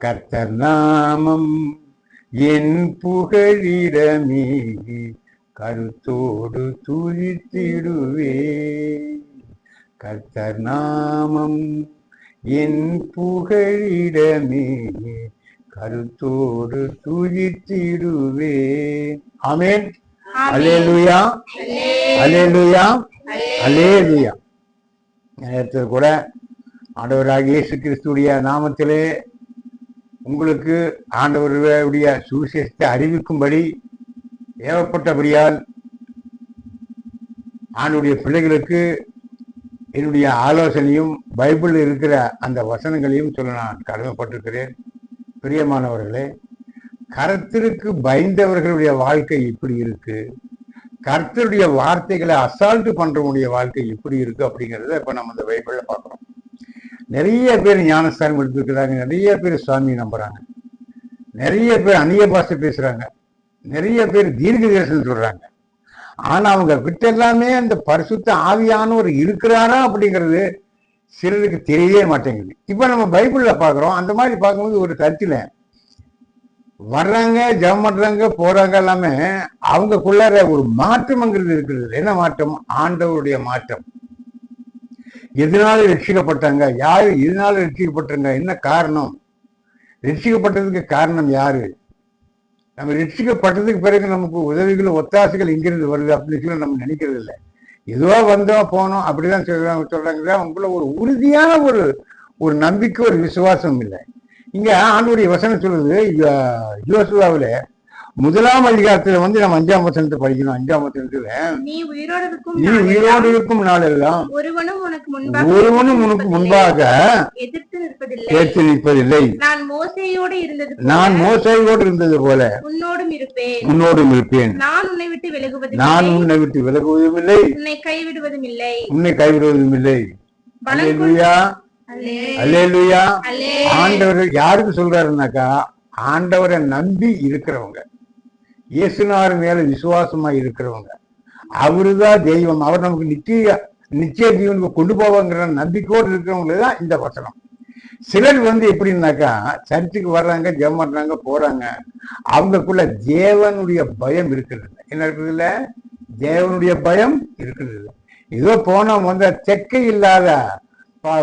கர்த்தர் நாமம் என் புகழிடமே கருத்தோடு துதித்திடுவே. கர்த்தர் நாமம் என் புகழிடமே கருத்தோடு துதித்திடுவே. ஆமென். அலேலுயா அலேலுயா அலேலுயா நேரத்தில் கூட ஆண்டவராகிய இயேசு கிறிஸ்துடைய நாமத்திலே உங்களுக்கு ஆண்டவருடைய சுவிசேஷத்தை அறிவிக்கும்படி ஏவப்பட்டபடியால் ஆண்டுடைய பிள்ளைகளுக்கு என்னுடைய ஆலோசனையும் பைபிளில் இருக்கிற அந்த வசனங்களையும் சொல்ல நான் கடமைப்பட்டிருக்கிறேன். பிரியமானவர்களே கருத்திற்கு பயந்தவர்களுடைய வாழ்க்கை இப்படி இருக்கு. கர்த்தருடைய வார்த்தைகளை அசால்ட்டு பண்றவனுடைய வாழ்க்கை இப்படி இருக்கு அப்படிங்கிறத இப்ப நம்ம இந்த பைபிளில் பார்க்குறோம். நிறைய பேர் ஞானஸ்தானம் எடுத்துக்கிறாங்க நிறைய பேர் சுவாமி நம்புறாங்க. நிறைய பேர் அந்நிய பாஷை பேசுறாங்க. நிறைய பேர் தீர்க்க தரிசனம் சொல்றாங்க. ஆனா அவங்க கிட்ட எல்லாமே அந்த பரிசுத்த ஆவியானவர் இருக்கிறாரா அப்படிங்கிறது சிலருக்கு தெரியவே மாட்டேங்குது. இப்ப நம்ம பைபிள்ல பாக்குறோம் அந்த மாதிரி பார்க்கும்போது ஒரு சர்ச்சில் வர்றாங்க ஜெபம் பண்றாங்க போறாங்க எல்லாமே அவங்கக்குள்ளார ஒரு மாற்றம்ங்கிறது இருக்கிறது. என்ன மாற்றம்? ஆண்டவருடைய மாற்றம். எதனால ரட்சிக்கப்பட்டாங்க யாரு எதனால ரட்சிக்கப்பட்டாங்க என்ன காரணம்? ரட்சிக்கப்பட்டதுக்கு காரணம் யாரு? நம்ம ரட்சிக்கப்பட்டதுக்கு பிறகு நமக்கு உதவிகள் ஒத்தாசைகள் இங்கிருந்து வருது அப்படின்னு சொல்லி நம்ம நினைக்கிறது இல்லை. ஏதோ வந்தோம் போனோம் அப்படிதான் சொல்றாங்க சொல்றாங்க உங்களுக்குள்ள ஒரு உறுதியான ஒரு ஒரு நம்பிக்கை ஒரு விசுவாசம் இல்லை. இங்க ஆண்டுடைய வசனம் சொல்லுது யோசுவாவில் முதலாம் அதிகாரத்துல வந்து நம்ம அஞ்சாம் வசனத்தை படிக்கணும். அஞ்சாம் வசனத்துல நீ உயிரோடு இருக்கும் நாளெல்லாம் ஒருவனும் உனக்கு முன்பாக எதிர்த்து நிற்பதில்லை. நான் மோசையோடு இருந்தது போல உன்னோடும் இருப்பேன். உன்னோடும் இருப்பேன். நான் உன்னை விட்டு விலகுவதும் நான் உன்னை விட்டு விலகுவதும் இல்லை. உன்னை கைவிடுவதும் இல்லை. உன்னை கைவிடுவதும் இல்லை. ஆண்டவர் யாருக்கு சொல்றாருனாக்கா ஆண்டவரை நம்பி இருக்கிறவங்க. இயேசுனார் மேல விசுவாசமா இருக்கிறவங்க. அவருதான் தெய்வம். அவர் நமக்கு நிச்சய நிச்சய ஜீவனுக்கு கொண்டு போவாங்கிற நம்பிக்கையோடு இருக்கிறவங்களுக்கு தான் இந்த வசனம். சிலர் வந்து எப்படின்னாக்கா சர்ச்சுக்கு வர்றாங்க ஜெபம் பண்றாங்க போறாங்க. அவங்களுக்குள்ள தேவனுடைய பயம் இருக்கிறது என்ன இருக்குது இல்ல? தேவனுடைய பயம் இருக்கிறது ஏதோ போனோம் வந்து செக்கை இல்லாத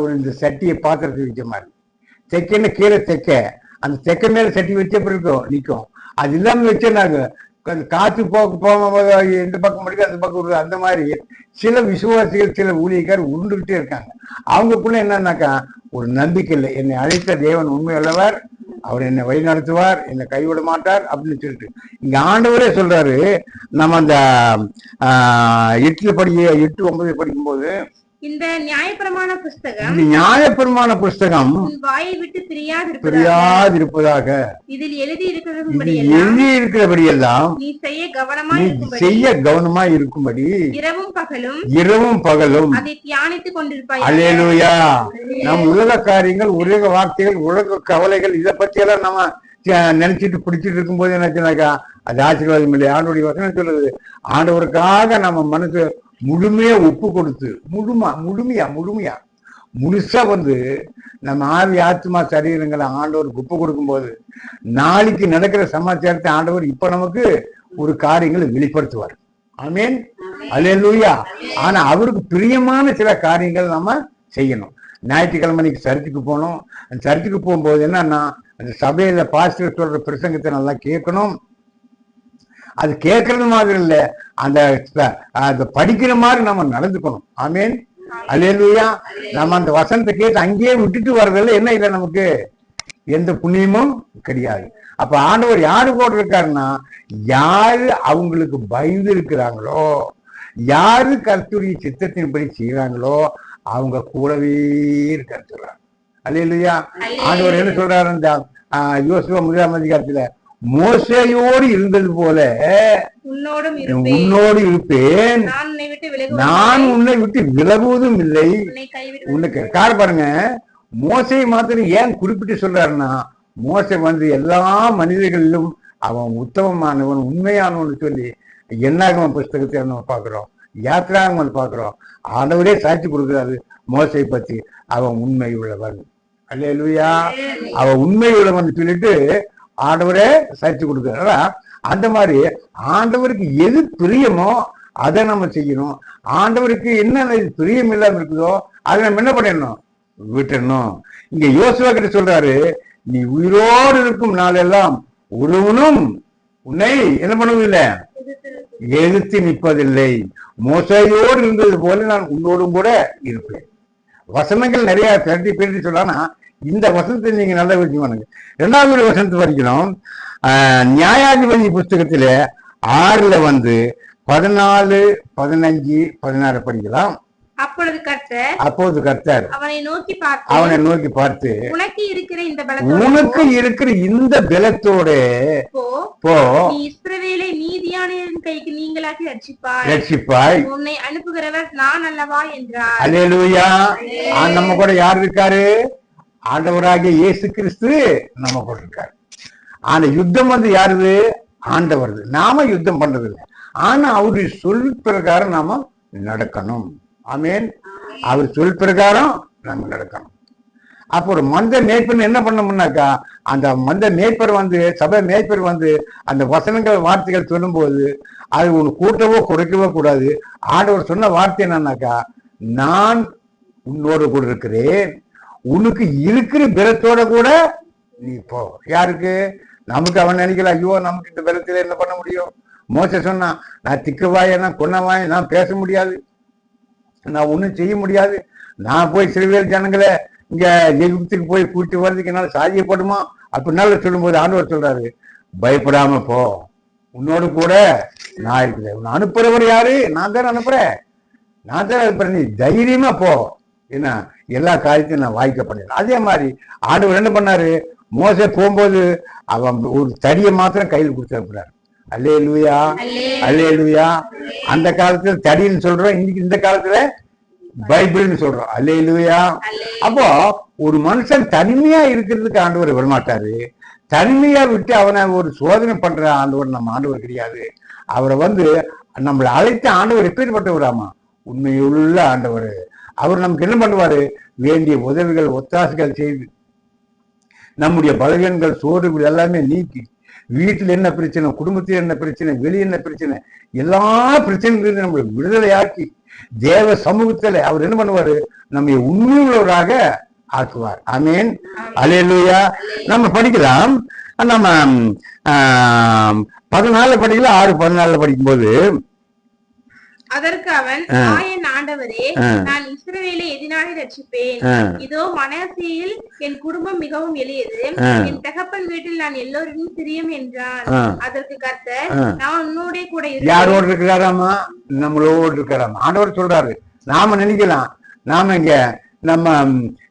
ஒரு இந்த சட்டியை பாத்திரத்தை வச்ச மாதிரி. செக்கைன்னு கீழே தெக்க அந்த தெக்க மேல சட்டி வச்ச பிறகு நிற்கும் அது இல்லாமல் வச்சேனாங்க காற்று போக்கு போகும்போது இந்த பக்கம் முடிக்க அந்த பக்கம் வருது அந்த மாதிரி சில விசுவாசிகள் சில ஊழியக்கார் உருண்டுகிட்டே இருக்காங்க. அவங்களுக்குள்ள என்னன்னாக்கா ஒரு நம்பிக்கை இல்லை. என்னை அழைத்த தேவன் உண்மையுள்ளவர். அவர் என்னை வழி நடத்துவார் என்னை கைவிட மாட்டார் அப்படின்னு சொல்லிட்டு. இங்க ஆண்டவரே சொல்றாரு நம்ம அந்த ஆஹ், எட்டுல படிக்க எட்டு ஒன்பது படிக்கும்போது இந்த நியாயப்பிரமாண புஸ்தகம் நியாயப்பிரமாண புஸ்தகம் வாயை விட்டு பிரியாதிருப்பதாக. இதில் எழுதி இருக்கிறபடியெல்லாம் எழுதி இருக்கிறபடியெல்லாம் நீ செய்ய கவனமா செய்ய கவனமா இருக்கும்படி இரவும் பகலும் இரவும் பகலும் அதை தியானித்துக் கொண்டிருப்பாய். அலேலுயா நம் உலக காரியங்கள் உலக வார்த்தைகள் உலக கவலைகள் இதை பத்தி எல்லாம் நம்ம நினைச்சிட்டு பிடிச்சிட்டு இருக்கும்போது என்னாச்சுனாக்கா அது ஆசீர்வாதம் இல்லை. ஆண்டோடைய வசனம் சொல்லுது ஆண்டவருக்காக நம்ம மனசு முழுமையா ஒப்பு கொடுத்து முழுமா முழுமையா முழுமையா. முழுசா வந்து நம்ம ஆவி ஆத்மா சரீரங்களை ஆண்டவருக்கு ஒப்பு கொடுக்கும்போது நாளைக்கு நடக்கிற சமாச்சாரத்தை ஆண்டவர் இப்ப நமக்கு ஒரு காரியங்களை வெளிப்படுத்துவார். ஆமீன். அல்லேலூயா. ஆனா அவருக்கு பிரியமான சில காரியங்கள் நம்ம செய்யணும். ஞாயிற்றுக்கிழமை அன்னைக்கு சர்ச்சுக்கு போகணும். அந்த சர்ச்சுக்கு போகும்போது என்னன்னா அந்த சபையில பாஸ்டர் சொல்ற பிரசங்கத்தை நல்லா கேட்கணும். அது கேட்கறது மாதிரி இல்ல. அந்த படிக்கிற மாதிரி நம்ம நடந்துக்கணும். ஆமீன். அல்லேலூயா. நம்ம அந்த வசனத்தை கேட்டு அங்கேயே விட்டுட்டு வர்றதில்ல என்ன இல்லை நமக்கு? எந்த புண்ணியமும் கிடையாது. அப்ப ஆண்டவர் யாரு கூட இருக்காருன்னா யாரு அவங்களுக்கு பயந்து இருக்கிறாங்களோ யாரு கர்த்தருடைய சித்தத்தின்படி செய்யறாங்களோ அவங்க கூடவே இருக்காரு சொல்றாங்க அல்லையா ஆண்டவர் என்ன சொல்றாரு இந்த யோசுவா முதலாம் அதிகாரத்துல மோசையோடு இருந்தது போல உன்னோடு இருப்பேன். நான் உன்னை விட்டு விலகுவதும் இல்லை. உன்னை கைவிடுவதும் உனக்கு கார் பாருங்க. மோசை மாத்திரம் ஏன் குறிப்பிட்டு சொல்றாருன்னா மோசை வந்து எல்லா மனிதர்களிலும் அவன் உத்தமமானவன் உண்மையானவன் சொல்லி என்னாகம புஸ்தகத்தை நம்ம பார்க்கிறோம்? யாத்திராகமன் பார்க்கிறோம். ஆண்டவரே சாட்சி கொடுக்கிறாரு மோசை பத்தி. அவன் உண்மை உள்ளவன். அல்லேலூயா. அவ உண்மை உள்ளவன் சொல்லிட்டு ஆண்டவரே சாட்சி கொடுக்குறா அந்த மாதிரி ஆண்டவருக்கு எது பிரியமோ அதை நம்ம செய்யணும். ஆண்டவருக்கு என்ன பிரியம் இல்லாம இருக்குதோ அதை நம்ம என்ன பண்ணிடணும்? விட்டுடணும். இங்க யோசுவா கிட்ட சொல்றாரு நீ உயிரோடு இருக்கும் நாளெல்லாம் ஒருவனும் உன்னை என்ன பண்ணுவதில்லை? எதிர்த்து நிற்பதில்லை. மோசையோடு இருந்தது போல நான் உன்னோடும் கூட இருப்பேன். வசனங்கள் நிறைய திரட்டி பிரிட்டு சொல்லானா இந்த வசனத்தை நீங்க நல்லா வச்சுக்கோங்க இரண்டாவது வசனத்தை ஆஹ், நியாயாதிபதி புஸ்தகத்துல ஆறுல வந்து பதினாலு பதினஞ்சு பதினாறு படிக்கலாம். அப்பொழுது கர்த்தர் அப்போது கர்த்தர் அவனை நோக்கி பார்த்து அவனை நோக்கி பார்த்து உனக்கு இருக்கிற இந்த பலத்தோடு உனக்கு இருக்கிற இந்த பலத்தோட போ. நீ இஸ்ரவேலை நீதியானின் கைக்கு நீங்களாக்கி ரட்சிப்பாய். ரட்சிப்பாய். உன்னை அனுப்புகிறவர் நான் அல்லவா என்றார். அல்லேலூயா ஆ, நம்ம கூட யார் இருக்காரு? ஆண்டவராகிய இயேசு கிறிஸ்து நம்ம கூட இருக்காரு ஆனா யுத்தம் வந்து யாருது? ஆண்டவரது. நாம யுத்தம் பண்றது இல்லை ஆனா அவருடைய சொல் பிரகாரம் நாம நடக்கணும். ஆமேன். அவர் சொல் பிரகாரம் நம்ம நடக்கணும். அப்போ ஒரு மந்த மேய்ப்பர் என்ன பண்ணோம்னாக்கா அந்த மந்த மேய்ப்பர் வந்து சபை மேய்ப்பர் வந்து அந்த வசனங்கள் வார்த்தைகள் சொல்லும்போது அது ஒன்று கூட்டவோ குறைக்கவோ கூடாது. ஆண்டவர் சொன்ன வார்த்தை என்னன்னாக்கா நான் உன்னோடு கூட இருக்கிறேன். உனக்கு இருக்கிற பிறத்தோட கூட நீ போ. யாருக்கு? நமக்கு அவன் நினைக்கல ஐயோ நமக்கு இந்த பிறத்துல என்ன பண்ண முடியும்? மோச சொன்னான் நான் திக்குவாய நான் கொன்னவாய நான் பேச முடியாது. நான் ஒன்றும் செய்ய முடியாது. நான் போய் சிறுவேல் ஜனங்களை இங்க எகிப்துக்கு போய் கூட்டி வர்றதுக்கு என்னால் சாதியப்படுமா அப்படின்னால சொல்லும்போது ஆண்டவர் சொல்றாரு பயப்படாம போ. உன்னோடு கூட நான் இருக்கிறேன். உன்னை அனுப்புறவர் யாரு? நான் தானே அனுப்புறேன். நான் தான் அனுப்புறேன். நீ தைரியமா போ. என்ன எல்லா காரியத்தையும் நான் வாய்க்க பண்ணிடுறேன். அதே மாதிரி ஆண்டவர் என்ன பண்ணாரு? மோசே போகும்போது அவன் ஒரு தடியை மாத்திரம் கையில் கொடுத்துருக்கிறார் அல்லே லூயா அல்லே லூயா அந்த காலத்துல தடின்னு சொல்றோம் இன்னைக்கு இந்த காலத்துல பைபிள்னு சொல்றோம். அல்லே லூயா அப்போ ஒரு மனுஷன் தனிமையா இருக்கிறதுக்கு ஆண்டவர் விடமாட்டாரு. தனிமையா விட்டு அவனை ஒரு சோதனை பண்ற ஆண்டவர் நம்ம ஆண்டவர் கிடையாது. அவரை வந்து நம்மளை அழைத்த ஆண்டவர் எப்பேற்பட்டவராமா? உண்மையுள்ள ஆண்டவர். அவர் நமக்கு என்ன பண்ணுவாரு? வேண்டிய உதவிகள் ஒத்தாசைகள் செய்து நம்முடைய பலவீனங்கள் சோர்வுகள் எல்லாமே நீக்கி வீட்டில் என்ன பிரச்சனை குடும்பத்தில் என்ன பிரச்சனை வெளியே என்ன பிரச்சனை எல்லா பிரச்சனைகளிலும் நம்மளை விடுதலையாக்கி தேவ சமூகத்துல அவர் என்ன பண்ணுவாரு? நம்ம உண்மையுள்ளவராக ஆக்குவார். ஆமீன். அலையலுயா நம்ம படிக்கலாம். நம்ம பதினாலு படிக்கல ஆறு பதினாலுல படிக்கும்போது அதற்கு அவன் ஆ. ஆயன் ஆண்டவரே. நான் இஸ்ரவேலை எதினாலே ரட்சிப்பேன். இதோ மனசையில் என் குடும்பம் மிகவும் எளியது. என் தகப்பன் வீட்டில் நான் எல்லோருக்கும் பிரியம் என்றான். அதற்கு கர்த்தர். நான் உன்னோடே கூட யாரோடு இருக்கிறாராமா நம்மளோடு இருக்கிறாராமா. ஆண்டவர் சொல்றாரு. நாம நினைக்கலாம். நாம இங்க நம்ம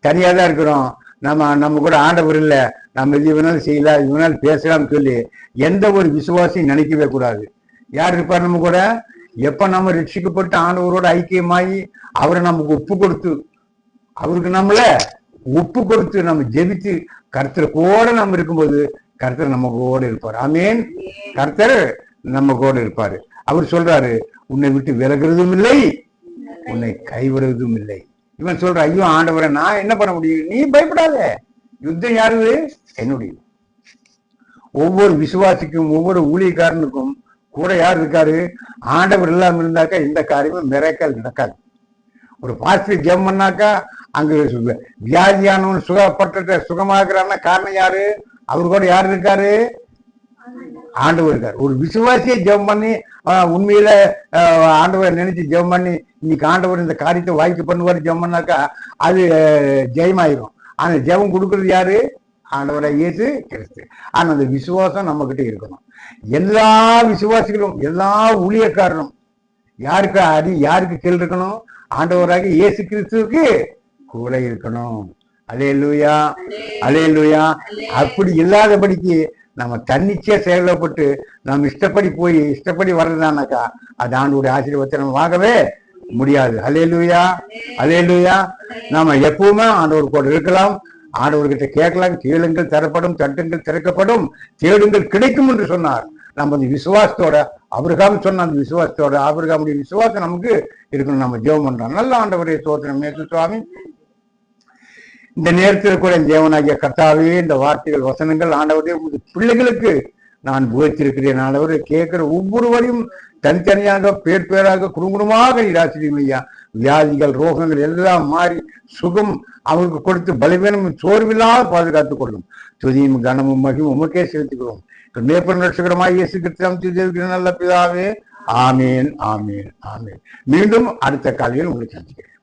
தனியா தான் இருக்கிறோம். நம்ம நம்ம கூட ஆண்டவர் இல்ல. நம்ம இது வேணாலும் செய்யலாம் இது வேணாலும் பேசலாம்னு சொல்லி எந்த ஒரு விசுவாசியும் நினைக்கவே கூடாது. யார் இருப்பார் நம்ம கூட? எப்ப நம்ம ரட்சிக்கப்பட்டு ஆண்டவரோட ஐக்கியமாகி அவரை நமக்கு ஒப்பு கொடுத்து அவருக்கு நம்மள ஒப்பு கொடுத்து நம்ம ஜெபித்து கர்த்தர் கூட நம்ம இருக்கும்போது கர்த்தர் நம்ம கூட இருப்பார். ஆமேன். கர்த்தர் நம்ம கூட இருப்பாரு. அவர் சொல்றாரு உன்னை விட்டு விலகுறதும் இல்லை உன்னை கைவிடுவதும் இல்லை. இவன் சொல்ற ஐயோ ஆண்டவரை நான் என்ன பண்ண முடியும்? நீ பயப்படாத. யுத்தம் யாரு? என்னுடைய ஒவ்வொரு விசுவாசிக்கும் ஒவ்வொரு ஊழியக்காரனுக்கும் கூட யார் இருக்காரு? ஆண்டவர் இல்லாமல் இருந்தாக்கா இந்த காரியமும் மிரக்கல் நடக்காது. ஒரு பாசிட்டிவ் ஜெபம் பண்ணாக்கா அங்க வியாதியானவன் சுகப்பட்ட சுகமாக்குறான்னா காரணம் யாரு? அவர் கூட யார் இருக்காரு? ஆண்டவர் இருக்காரு. ஒரு விசுவாசியை ஜெபம் பண்ணி உண்மையில ஆண்டவர் நினைச்சு ஜெபம் பண்ணி இன்னைக்கு ஆண்டவர் இந்த காரியத்தை வாய்க்கு பண்ணுவார் ஜெபம் பண்ணாக்கா அது ஜெயமாயிரும். ஆனா ஜெபம் கொடுக்கறது யாரு? ஆண்டவரை இயேசு கிறிஸ்து. ஆனால் அந்த விசுவாசம் நம்ம இருக்கணும். எல்லா விசுவாசிகளும் எல்லா ஊழியக்காரனும் யாருக்கு அடி யாருக்கு கீழ் இருக்கணும்? ஆண்டவராக இயேசு கிறிஸ்துவுக்கு கூட இருக்கணும். அலே லூயா அலே லூயா அப்படி இல்லாதபடிக்கு நம்ம தன்னிச்சையா செயல்பட்டு நம்ம இஷ்டப்படி போய் இஷ்டப்படி வர்றதானாக்கா அது ஆண்டோடைய ஆசீர்வாதத்தை நம்ம வாங்கவே முடியாது. அலே லூயா அலே லூயா நம்ம எப்பவுமே ஆண்டவர் கூட இருக்கலாம். ஆண்டவர்கிட்ட கேட்கலாம் கேளுங்கள் தரப்படும் தட்டுங்கள் திறக்கப்படும் தேடுங்கள் கிடைக்கும் என்று சொன்னார். நம்ம அந்த விசுவாசத்தோட அவருகாம் சொன்ன அந்த விசுவாசத்தோட அவருகாமுடைய விசுவாசம் நமக்கு இருக்கணும். நம்ம ஜெபம் பண்றோம். நல்ல ஆண்டவரே சோதனம் மேசு சுவாமி. இந்த நேரத்தில் கூட தேவனாகிய கர்த்தாவே இந்த வார்த்தைகள் வசனங்கள் ஆண்டவரே பிள்ளைகளுக்கு நான் போதித்திருக்கிறேன் அவரை கேட்கிற ஒவ்வொருவரையும் தனித்தனியாக பேர் பேராக குடும்பமாக இராசிரியும் ஐயா. வியாதிகள் ரோகங்கள் எல்லாம் மாறி சுகம் அவருக்கு கொடுத்து பலவீனமும் சோர்வில்லாத பாதுகாத்துக் கொள்ளும். துதியும் கனமும் மகிமும் உமக்கே செலுத்துகிறோம். மேற்பன் ரட்சகரமாய் இயேசு கிறிஸ்தாம் நல்ல பிதாவே. ஆமேன் ஆமேன் ஆமேன். மீண்டும் அடுத்த காலையில் உங்களை சந்திக்கிறேன்.